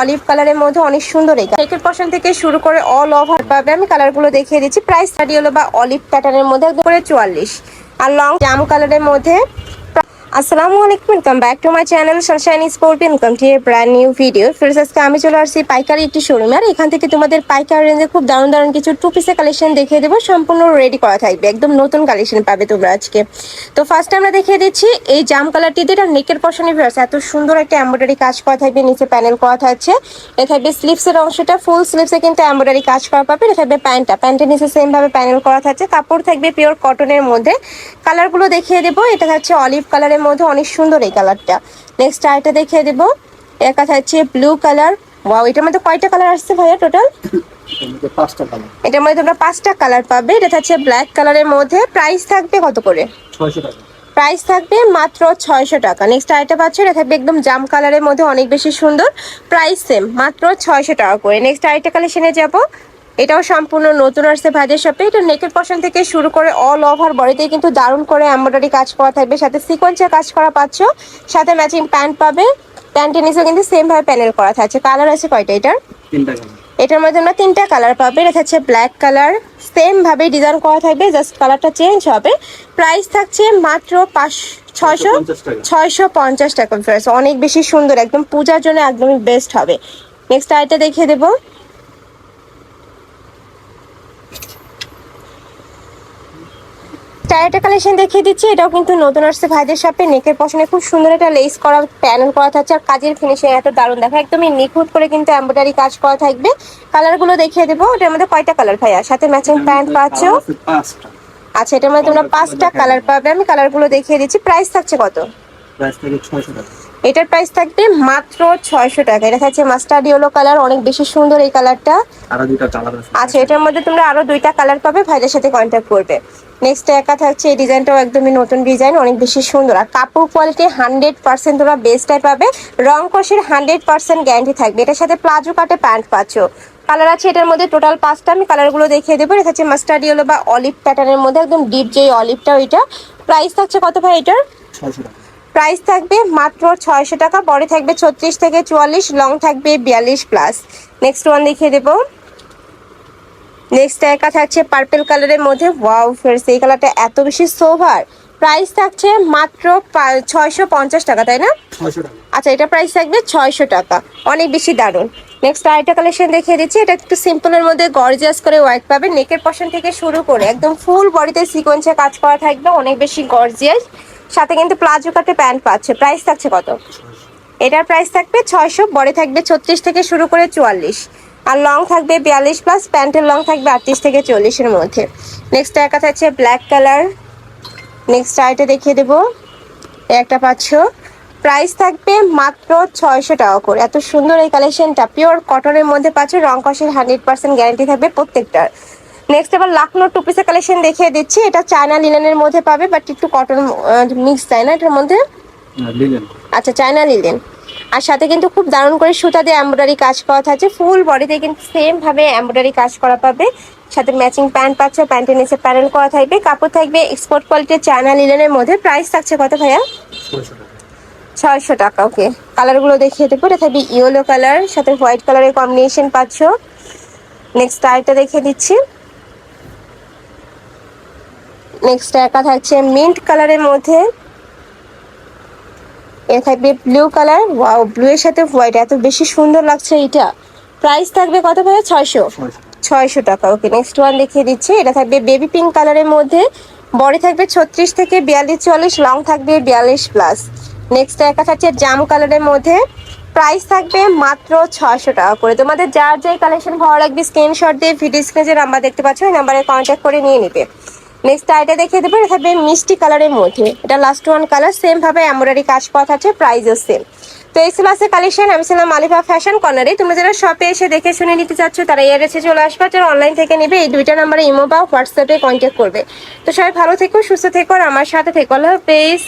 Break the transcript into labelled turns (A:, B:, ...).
A: Olive কালারের মধ্যে অনেক সুন্দর এই নেকের পশন থেকে শুরু করে অল ওভার পাবে আমি কালারগুলো দেখিয়ে দিচ্ছি। প্রাইস স্টাডি হলো বা অলিভ প্যাটার্নের মধ্যে করে চুয়াল্লিশ। আর লং জাম কালারের মধ্যে আসসালামু আলাইকুম welcome back to my channel sunshine sportian welcome a brand new video Firoz আজকে আমি চলে আসছি পাইকারি একটি শোরুমে আর এখান থেকে তোমাদের পাইকারি রেঞ্জে খুব দারুণ দারুণ কিছু টু পিসের কালেকশন দেখিয়ে দেবো, সম্পূর্ণ রেডি করা থাকবে, একদম নতুন কালেকশন পাবে তোমরা আজকে। তো ফার্স্ট আমরা দেখিয়ে দিচ্ছি এই জাম কালারটি দিয়ে এটা নেকের পশনে ভিউয়ার্স এত সুন্দর একটা এমব্রয়ডারি কাজ করা থাকবে, নিচে প্যানেল করা থাকছে। এ থাকবে স্লিভসের অংশটা ফুল স্লিভসে কিন্তু এমব্রয়ডারি কাজ করা পাবে এটা থাকবে প্যান্টটা, প্যান্টের নিচে সেম ভাবে প্যানেল করা থাকছে, কাপড় থাকবে পিওর কটনের মধ্যে। কালারগুলো দেখিয়ে দেবো, এটা হচ্ছে অলিভ কালারের মধ্যে অনেক সুন্দর এই কালারটা। নেক্সট আরেকটা দেখিয়ে দেবো। এটা হচ্ছে ব্লু কালার ওয়াও এটার মধ্যে কয়টা কালার আসছে ভাইয়া টোটাল
B: এর
A: এটার মধ্যে তোমরা পাঁচটা কালার পাবে। এটা হচ্ছে ব্ল্যাক কালারের মধ্যে। প্রাইস থাকবে কত করে? প্রাইস থাকবে মাত্র ছয়শো টাকা। নেক্সট আরেকটা পাচ্ছ এটা থাকবে একদম জাম কালারের মধ্যে অনেক বেশি সুন্দর। প্রাইস সেম মাত্র ছয়শো টাকা করে। নেক্সট আরেকটা কালেকশনে যাব। এটাও সম্পূর্ণ নতুন আসছে ভাজের শপে। এটা নেকের পশন থেকে শুরু করে অল ওভার বডিতে কিন্তু দারুণ করে এমব্রয়ডারি কাজ করা থাকবে। সাথে সিকোয়েন্সের কাজ করা পাচ্ছ। সাথে ম্যাচিং প্যান্ট পাবে। প্যান্টের নিচেও কিন্তু সেম ভাবে প্যানেল করা থাকছে। কালার আছে কয়টা এটার? এটার মধ্যে আমরা তিনটা কালার পাবে। এটা হচ্ছে ব্ল্যাক কালার সেম ভাবে ডিজাইন করা থাকবে। জাস্ট কালারটা চেঞ্জ হবে। প্রাইস থাকছে মাত্র পাঁচ ছয়শো ছয়শো পঞ্চাশ টাকা। অনেক বেশি সুন্দর। একদম পূজার জন্য একদমই বেস্ট হবে। নেক্সট আরেকটা দেখিয়ে দেবো। টায়ারটা কালেকশন দেখিয়ে দিচ্ছি এটাও কিন্তু নতুন আসছে ভাইদের সাথে নেকের পশনে খুব সুন্দর একটা লেস করা প্যানেল করা থাকছে আর কাজের ফিনিশিং এত দারুণ দেখা। একদমই নিখুঁত করে কিন্তু এমব্রয়ডারি কাজ করা থাকবে। কালারগুলো দেখিয়ে দেবো এটার মধ্যে কয়টা কালার ভাইয়া? সাথে ম্যাচিং প্যান্ট পাচ্ছ? আচ্ছা এটার মধ্যে তোমরা পাঁচটা কালার পাবে। আমি কালারগুলো দেখিয়ে দিচ্ছি প্রাইস থাকছে কত?
B: প্রাইস টাকা।
A: এটার প্রাইস থাকবে মাত্র ছয়শো টাকা। এটা থাকছে মাস্টার্ড ইয়েলো কালার অনেক বেশি সুন্দর এই কালারটা।
B: আরও দুইটা কালার আছে।
A: আচ্ছা এটার মধ্যে তোমরা আরও দুইটা কালার পাবে ভাইদের সাথে কন্ট্যাক্ট করবে। নেক্সট একা থাকছে এই ডিজাইনটাও একদমই নতুন ডিজাইন অনেক বেশি সুন্দর। আর কাপড় কোয়ালিটি হান্ড্রেড পার্সেন্ট তোমরা বেস্টটাই পাবে। রং কষের হান্ড্রেড পার্সেন্ট গ্যারান্টি থাকবে। এটার সাথে প্লাজো কাটে প্যান্ট পাচ্ছ। কালার আছে এটার মধ্যে টোটাল পাঁচটা আমি কালারগুলো দেখিয়ে দেবো। এটা হচ্ছে মাস্টার্ড ইয়েলো বা অলিভ প্যাটার্নের মধ্যে একদম ডিপ যে অলিভটা ওইটা। প্রাইস থাকছে কত ভাই এটার?
B: ছয়শো টাকা।
A: প্রাইস থাকবে মাত্র ছয়শো টাকা বড় থাকবে ছত্রিশ থেকে চুয়াল্লিশ লং থাকবে বিয়াল্লিশ প্লাস। নেক্সট ওয়ান দেখিয়ে দেবো। নেক্সট একা থাকছে পার্পেল কালারের মধ্যে। ওয়াও ফেরস এই কালারটা এত বেশি সোভার প্রাইস থাকছে মাত্র ছয়শো পঞ্চাশ টাকা তাই না? আচ্ছা এটা প্রাইস থাকবে ছয়শো টাকা। অনেক বেশি দারুণ। নেক্সট আরেকটা কালেকশন দেখিয়ে দিচ্ছি। এটা একটু সিম্পলের মধ্যে গর্জিয়াস করে ওয়ার্ক পাবে। নেকের পশন থেকে শুরু করে একদম ফুল বডিতে সিকোয়েন্সে কাজ করা থাকবে। অনেক বেশি গর্জিয়াস সাথে কিন্তু প্লাজো কাটে প্যান্ট পাচ্ছে। প্রাইস থাকছে কত? এটার প্রাইস থাকবে ছয়শো বডি থাকবে ছত্রিশ থেকে শুরু করে চুয়াল্লিশ। আর লং থাকবে বিয়াল্লিশ প্লাস প্যান্টের লং থাকবে আটত্রিশ থেকে চল্লিশের মধ্যে। নেক্সট একা থাকছে ব্ল্যাক কালার নেক্সট আইটা দেখিয়ে দেবো। একটা পাচ্ছ। প্রাইস থাকবে মাত্র ছয়শো টাকা করে। এত সুন্দর এই কালেকশনটা পিওর কটনের মধ্যে পাচ্ছ, রং কষের হান্ড্রেড পার্সেন্ট গ্যারান্টি থাকবে প্রত্যেকটার। নেক্সট এবার লাখনো টু পিসের কালেকশন দেখিয়ে দিচ্ছি। এটা চায়না লিলেনের মধ্যে পাবে বাট একটু কটন মিক্স তাই না এটার মধ্যে? আচ্ছা চায়না লিলেন আর সাথে কিন্তু খুব দারুণ করে সুতা দিয়ে এমব্রয়ডারি কাজ করা থাকছে। ফুল বডিতে কিন্তু সেম ভাবে এমব্রয়ডারি কাজ করা পাবে। সাথে ম্যাচিং প্যান্ট পাচ্ছ প্যান্টের নিচে প্যানেল করা থাকবে। কাপড় থাকবে এক্সপোর্ট কোয়ালিটির চায়না লিলেনের মধ্যে। প্রাইস থাকছে কত ভাইয়া?
B: ছয়শো টাকা।
A: ওকে কালারগুলো দেখিয়ে দেবো। এটা থাকবে ইয়েলো কালার সাথে হোয়াইট কালারের কম্বিনেশন পাচ্ছ। নেক্সট আরেকটা দেখিয়ে দিচ্ছি। নেক্সট একা থাকছে মিন্ট কালারের মধ্যে। এ থাকবে ব্লু কালার ওয়াও ব্লু এর সাথে হোয়াইট এত বেশি সুন্দর লাগছে এটা। প্রাইস থাকবে কত ভাইয়া? ছয়শো।
B: ছয়শো।
A: টাকা ওকে নেক্সট ওয়ান দেখিয়ে দিচ্ছি। এটা থাকবে বেবি পিঙ্ক কালারের মধ্যে। বডি থাকবে ছত্রিশ থেকে বিয়াল্লিশ চুয়াল্লিশ লং থাকবে বিয়াল্লিশ প্লাস নেক্সট একা থাকছে জাম কালারের মধ্যে। প্রাইস থাকবে মাত্র ছয়শো টাকা করে। তোমাদের যার যাই কালেকশন ভালো লাগবে স্ক্রিনশট দিয়ে ভিডিও স্ক্রিনে যে নাম্বার দেখতে পাচ্ছ ওই নাম্বারে কন্ট্যাক্ট করে নিয়ে নিবে। নেক্সট আইটা দেখিয়ে দেবো, এটা থাকবে মিষ্টি কালারের মধ্যে। এটা লাস্ট ওয়ান কালার সেম ভাবে এমব্রয়ডারি কাজ পথ আছে প্রাইসও সেম তো এই ছিল আছে কালেকশন আমি ছিলাম মালিফা ফ্যাশন কর্নারে তুমি যারা শপে এসে দেখে শুনে নিতে চাচ্ছ, তারা এর এসে চলে আসবে। যারা অনলাইন থেকে নেবে, এই দুইটা নাম্বারে ইমো বা হোয়াটসঅ্যাপে কন্ট্যাক্ট করবে। তো সবাই ভালো থেকো, সুস্থ থেকো, আর আমার সাথে থেকো। আল্লাহ হাফেজ।